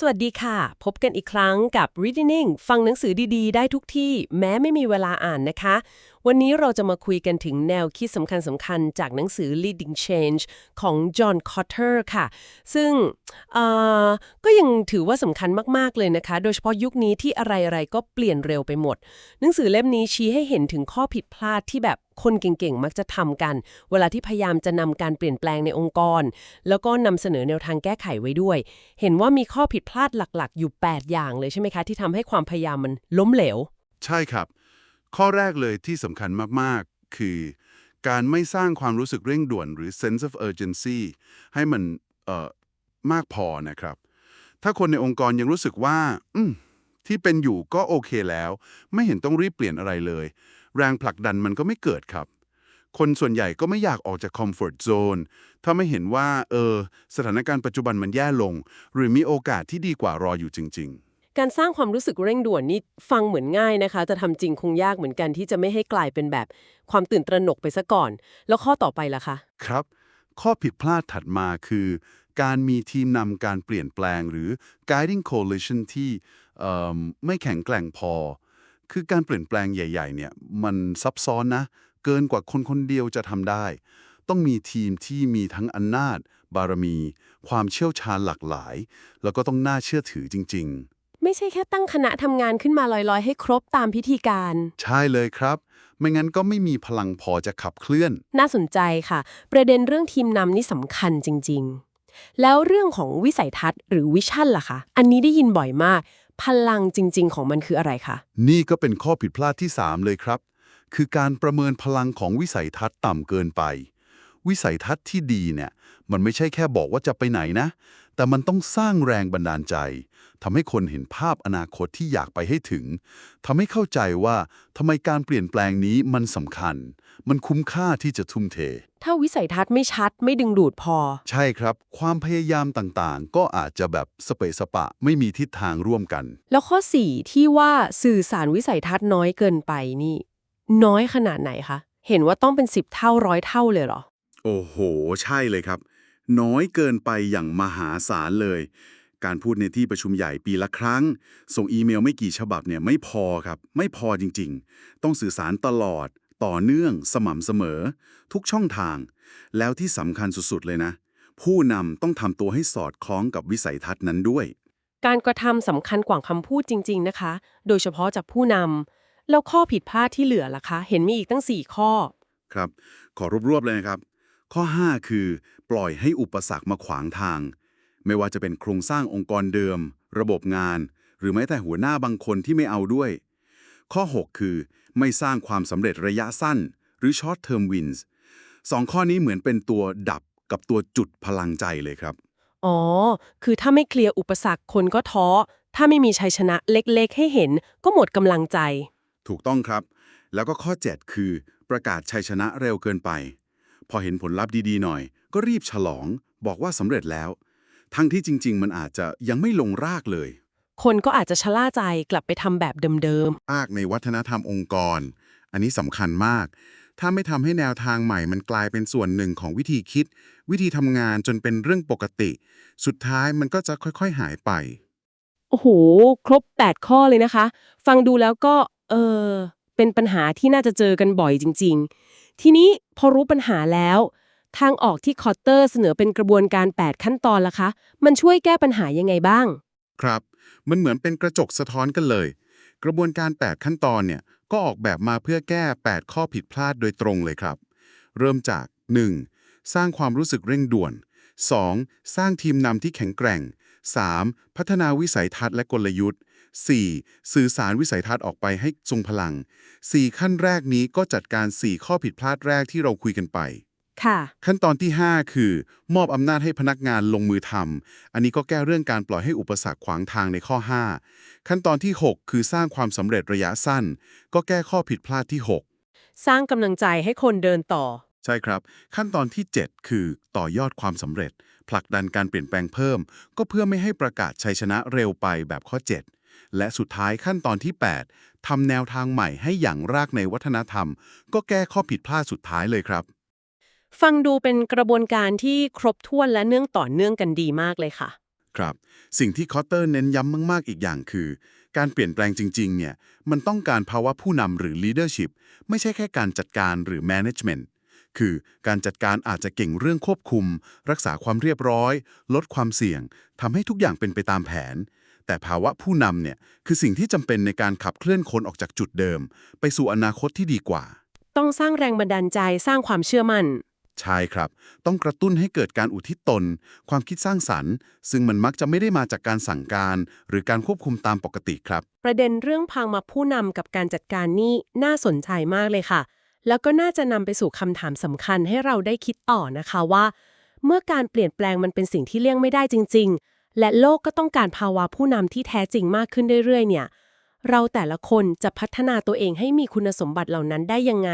สวัสดีค่ะ พบกันอีกครั้งกับ Reading ฟังหนังสือดีๆ ได้ทุกที่แม้ไม่มีเวลาอ่านนะคะ วันนี้เราจะมาคุยกันถึงแนวคิดสำคัญสำคัญๆจากหนังสือ Leading Change ของ John Kotter ค่ะ ซึ่งเอ่อก็ยังถือว่าสำคัญมากๆเลยนะคะ โดยเฉพาะยุคนี้ที่อะไรๆก็เปลี่ยนเร็วไปหมด หนังสือเล่มนี้ชี้ให้เห็นถึงข้อผิดพลาดที่แบบ คนเก่งๆ มักจะทำกัน เวลาที่พยายามจะนำการเปลี่ยนแปลงในองค์กร แล้วก็นำเสนอแนวทางแก้ไขไว้ด้วย เห็นว่ามีข้อผิดพลาดหลักๆ อยู่ 8 อย่างเลยใช่ไหมคะ ที่ทำให้ความพยายามมันล้มเหลว ใช่ครับ ข้อแรกเลยที่สำคัญมากๆ คือ การไม่สร้างความรู้สึกเร่งด่วนหรือ sense of urgency ให้มันเอ่อมากพอนะครับ ถ้าคนในองค์กรยังรู้สึกว่า อืมที่เป็นอยู่ก็โอเคแล้ว ไม่เห็นต้องรีบเปลี่ยนอะไรเลย แรงผลักดันมันก็ไม่เกิดครับ คนส่วนใหญ่ก็ไม่อยากออกจาก comfort zone ถ้าไม่เห็นว่า เออ สถานการณ์ปัจจุบันมันแย่ลง หรือมีโอกาสที่ดีกว่ารออยู่จริง ๆ การสร้างความรู้สึกเร่งด่วนนี่ฟังเหมือนง่ายนะคะ แต่ทำจริงคงยากเหมือนกันที่จะไม่ให้กลายเป็นแบบ ความตื่นตระหนกไปซะก่อน แล้วข้อต่อไปล่ะคะ ครับ ข้อผิดพลาดถัดมาคือ การมีทีมนำการเปลี่ยนแปลงหรือ guiding coalition ที่เอิ่มไม่แข็งแกร่งพอ คือการเปลี่ยนแปลงใหญ่ ๆ เนี่ย มันซับซ้อนนะ เกินกว่าคนคนเดียวจะทำได้ ต้องมีทีมที่มีทั้งอำนาจ บารมี ความเชี่ยวชาญหลากหลาย แล้วก็ต้องน่าเชื่อถือจริง ๆ ไม่ใช่แค่ตั้งคณะทำงานขึ้นมาลอยๆ ให้ครบตามพิธีการ ใช่เลยครับ ไม่งั้นก็ไม่มีพลังพอจะขับเคลื่อน น่าสนใจค่ะ ประเด็นเรื่องทีมนำนี่สำคัญจริง ๆ แล้วเรื่องของวิสัยทัศน์หรือวิชั่นล่ะคะ อันนี้ได้ยินบ่อยมาก พลังจริง ๆ ของมันคืออะไรคะ นี่ก็เป็นข้อผิดพลาดที่ 3 เลยครับ คือการประเมินพลังของวิสัยทัศน์ต่ำเกินไป วิสัยทัศน์ที่ดีเนี่ย มันไม่ใช่แค่บอกว่าจะไปไหนนะ แต่มันต้องสร้างแรงบันดาลใจทำให้คนเห็นภาพอนาคตที่อยากไปให้ถึงทำให้เข้าใจว่าทำไมการเปลี่ยนแปลงนี้มันสำคัญ มันคุ้มค่าที่จะทุ่มเท ถ้าวิสัยทัศน์ไม่ชัดไม่ดึงดูดพอ ใช่ครับ ความพยายามต่างๆ ก็อาจจะแบบสเปะสปะไม่มีทิศทางร่วมกัน แล้วข้อ 4 ที่ว่าสื่อสารวิสัยทัศน์น้อยเกินไปนี่ น้อยขนาดไหนคะเห็นว่าต้องเป็น10เท่าร้อยเท่าเลยเหรอ โอ้โห ใช่เลยครับ น้อยเกินไปอย่างมหาศาลเลย การพูดในที่ประชุมใหญ่ปีละครั้ง ส่งอีเมลไม่กี่ฉบับเนี่ยไม่พอครับ ไม่พอจริงๆ ต้องสื่อสารตลอด ต่อเนื่อง สม่ำเสมอ ทุกช่องทาง แล้วที่สำคัญสุดๆเลยนะ ผู้นำต้องทำตัวให้สอดคล้องกับวิสัยทัศน์นั้นด้วย การกระทำสำคัญกว่าคำพูดจริง ๆ นะคะ โดยเฉพาะจากผู้นำแล้วข้อผิดพลาดที่เหลือล่ะคะ เห็นมีอีกตั้ง 4 ข้อ ครับ ขอรวบรวบเลยนะครับ ข้อ 5 คือ ปล่อยให้อุปสรรคมาขวางทาง ไม่ว่าจะเป็นโครงสร้างองค์กรเดิม ระบบงาน หรือแม้แต่หัวหน้าบางคนที่ไม่เอาด้วย ข้อ 6 คือ ไม่สร้างความสำเร็จระยะสั้น หรือ short term wins สองข้อนี้เหมือนเป็นตัวดับกับตัวจุดพลังใจเลยครับ อ๋อ คือถ้าไม่เคลียร์อุปสรรคคนก็ท้อ ถ้าไม่มีชัยชนะเล็กๆ ให้เห็น ก็หมดกำลังใจ ถูกต้องครับ แล้วก็ข้อ 7 คือ ประกาศชัยชนะเร็วเกินไป พอเห็นผลลัพธ์ดีๆหน่อย ก็รีบฉลอง บอกว่าสำเร็จแล้ว ทั้งที่จริง ๆ มันอาจจะยังไม่ลงรากเลย คนก็อาจจะชะล่าใจกลับไปทำแบบเดิมภาคในวัฒนธรรมองค์กร อันนี้สำคัญมาก ถ้าไม่ทำให้แนวทางใหม่มันกลายเป็นส่วนหนึ่งของวิธีคิด วิธีทำงานจนเป็นเรื่องปกติ สุดท้ายมันก็จะค่อยๆหายไป ๆ โอ้โห ครบ 8 ข้อเลยนะคะ ฟังดูแล้วก็ เออ เป็นปัญหาที่น่าจะเจอกันบ่อยจริงๆ ทีนี้พอรู้ปัญหาแล้ว ทางออกที่คอตเตอร์เสนอเป็นกระบวนการ 8 ขั้นตอนล่ะคะ มันช่วยแก้ปัญหายังไงบ้าง ครับ มันเหมือนเป็นกระจกสะท้อนกันเลย กระบวนการ 8 ขั้นตอนเนี่ยก็ออกแบบมาเพื่อแก้ 8 ข้อผิดพลาดโดยตรงเลยครับ เริ่มจาก 1. สร้างความรู้สึกเร่งด่วน 2. สร้างทีมนำที่แข็งแกร่ง 3. พัฒนาวิสัยทัศน์และกลยุทธ์ 4. สื่อสารวิสัยทัศน์ออกไปให้ทรงพลัง 4 ขั้นแรกนี้ก็จัดการ 4 ข้อผิดพลาดแรกที่เราคุยกันไป ค่ะ ขั้นตอนที่ 5 คือ มอบอำนาจให้พนักงานลงมือทำอันนี้ก็แก้เรื่องการปล่อยให้อุปสรรคขวางทางในข้อ 5 ขั้นตอนที่ 6 คือสร้างความสำเร็จระยะสั้น ก็แก้ข้อผิดพลาดที่ 6 สร้างกำลังใจให้คนเดินต่อ ใช่ครับ ขั้นตอนที่ 7 คือต่อยอดความสำเร็จ ผลักดันการเปลี่ยนแปลงเพิ่ม ก็เพื่อไม่ให้ประกาศชัยชนะเร็วไปแบบข้อ 7 และสุดท้ายขั้นตอนที่ 8ทำแนวทางใหม่ให้อย่างรากในวัฒนธรรม ก็แก้ข้อผิดพลาดสุดท้ายเลยครับ ฟังดูเป็นกระบวนการที่ครบถ้วนและเนื่องต่อเนื่องกันดีมากเลยค่ะ ครับ สิ่งที่คอตเตอร์เน้นย้ำมาก ๆ อีกอย่างคือ การเปลี่ยนแปลงจริง ๆ เนี่ย มันต้องการภาวะผู้นำหรือ leadership ไม่ใช่แค่การจัดการหรือ management คือการจัดการอาจจะเก่งเรื่องควบคุม รักษาความเรียบร้อย ลดความเสี่ยงทำให้ทุกอย่างเป็นไปตามแผน แต่ภาวะผู้นำเนี่ยคือสิ่งที่จำเป็นในการขับเคลื่อนคนออกจากจุดเดิม ไปสู่อนาคตที่ดีกว่า ต้องสร้างแรงบันดาลใจสร้างความเชื่อมั่นใช่ครับ ต้องกระตุ้นให้เกิดการอุทิศตน ความคิดสร้างสรรค์ ซึ่งมันมักจะไม่ได้มาจากการสั่งการ หรือการควบคุมตามปกติครับ ประเด็นเรื่องพังมาผู้นำกับการจัดการนี่น่าสนใจมากเลยค่ะ แล้วก็น่าจะนำไปสู่คำถามสำคัญให้เราได้คิดต่อนะคะว่า เมื่อการเปลี่ยนแปลงมันเป็นสิ่งที่เลี่ยงไม่ได้จริง ๆ และโลกก็ต้องการภาวะผู้นำที่แท้จริงมากขึ้นเรื่อยๆ เนี่ย เราแต่ละคนจะพัฒนาตัวเองให้มีคุณสมบัติเหล่านั้นได้ยังไง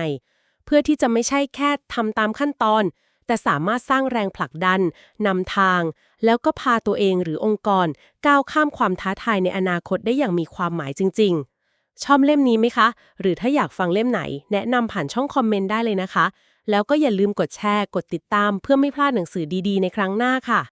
เพื่อที่จะไม่ใช่แค่ทำตามขั้นตอน แต่สามารถสร้างแรงผลักดันนำทาง แล้วก็พาตัวเองหรือองค์กร ก้าวข้ามความท้าทายในอนาคตได้อย่างมีความหมายจริง ๆ ชอบเล่มนี้ไหมคะ หรือถ้าอยากฟังเล่มไหน แนะนำผ่านช่องคอมเมนต์ได้เลยนะคะ แล้วก็อย่าลืมกดแชร์ กดติดตาม เพื่อไม่พลาดหนังสือดีๆ ในครั้งหน้าค่ะ